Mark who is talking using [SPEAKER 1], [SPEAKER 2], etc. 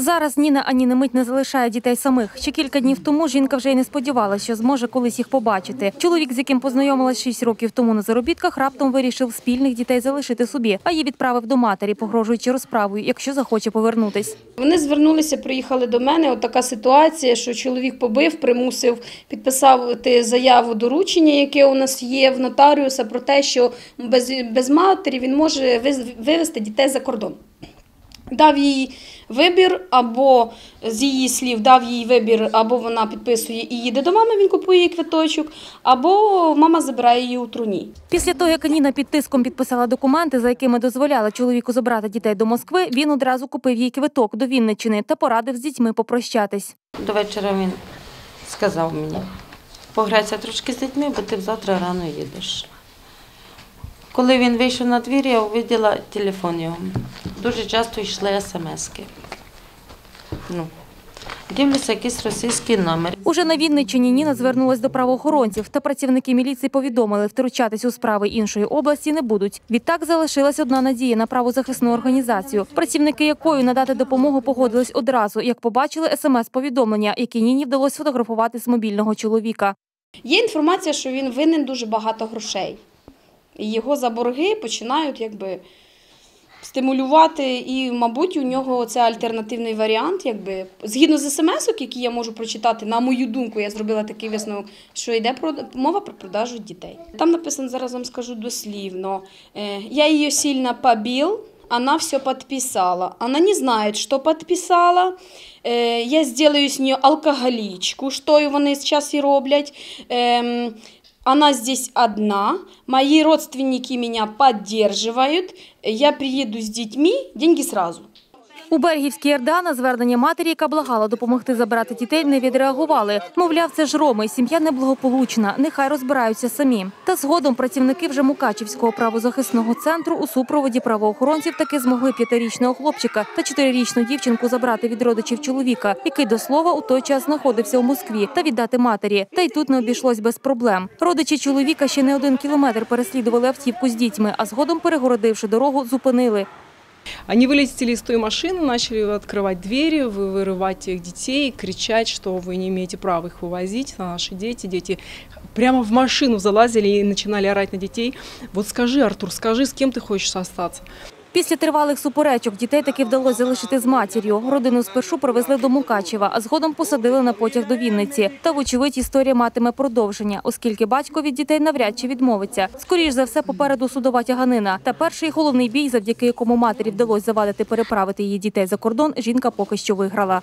[SPEAKER 1] Зараз Ніна ані на мить не залишає дітей самих. Ще кілька днів тому жінка вже й не сподівалася, що зможе колись їх побачити. Чоловік, з яким познайомилась 6 років тому на заробітках, раптом вирішив спільних дітей залишити собі, а її відправив до матері, погрожуючи розправою, якщо захоче повернутись.
[SPEAKER 2] Вони звернулися, приїхали до мене. От така ситуація, що чоловік побив, примусив підписати заяву доручення, яке у нас є в нотаріуса, про те, що без, без матері він може вивезти дітей за кордон. Дав їй вибір, або з її слів дав їй вибір, або вона підписує і їде до мами, він купує їй квиточок, або мама забирає її у труні.
[SPEAKER 1] Після того, як Ніна під тиском підписала документи, за якими дозволяла чоловіку забрати дітей до Москви, він одразу купив їй квиток до Вінниччини та порадив з дітьми попрощатись.
[SPEAKER 3] До вечора він сказав мені, пограйся трошки з дітьми, бо ти завтра рано їдеш. Коли він вийшов на двір, я увиділа телефон його. Дуже часто йшли смски. Ну, дивлюся, якийсь російський номер.
[SPEAKER 1] Уже на Вінниччині Ніна звернулась до правоохоронців, та працівники міліції повідомили, втручатись у справи іншої області не будуть. Відтак залишилась одна надія на правозахисну організацію, працівники якої надати допомогу погодились одразу, як побачили смс-повідомлення, які Ніні вдалося сфотографувати з мобільного чоловіка.
[SPEAKER 2] Є інформація, що він винен дуже багато грошей. Його за борги починають якби стимулювати, і, мабуть, у нього це альтернативний варіант. Якби. Згідно з смс, які я можу прочитати, на мою думку, я зробила такий висновок, що йде про мова про продажу дітей. Там написано, зараз вам скажу дослівно. е, Я її сильно побил, она все подписала. Она не знает, что подписала. Е, Я сделаю з неї алкоголічку, що і вони зараз і роблять. Ем, Она здесь одна, мои родственники меня поддерживают, я приеду с детьми, деньги сразу.
[SPEAKER 1] У Бергівській РДА на звернення матері, яка благала допомогти забирати дітей, не відреагували. Мовляв, це ж роми, сім'я неблагополучна, нехай розбираються самі. Та згодом працівники вже Мукачівського правозахисного центру у супроводі правоохоронців таки змогли п'ятирічного хлопчика та чотирирічну дівчинку забрати від родичів чоловіка, який до слова у той час знаходився у Москві, та віддати матері. Та й тут не обійшлось без проблем. Родичі чоловіка ще не один кілометр переслідували автівку з дітьми, а згодом, перегородивши дорогу, зупинили.
[SPEAKER 4] Они вылетели из той машины, начали открывать двери, вы- вырывать их детей, кричать, что вы не имеете права их вывозить, а наши дети, дети прямо в машину залазили и начинали орать на детей. Вот скажи, Артур, скажи, с кем ты хочешь остаться?
[SPEAKER 1] Після тривалих суперечок дітей таки вдалося залишити з матір'ю. Родину спершу привезли до Мукачева, а згодом посадили на потяг до Вінниці. Та, вочевидь, історія матиме продовження, оскільки батько від дітей навряд чи відмовиться. Скоріш за все, попереду судова тяганина. Та перший головний бій, завдяки якому матері вдалося завадити переправити її дітей за кордон, жінка поки що виграла.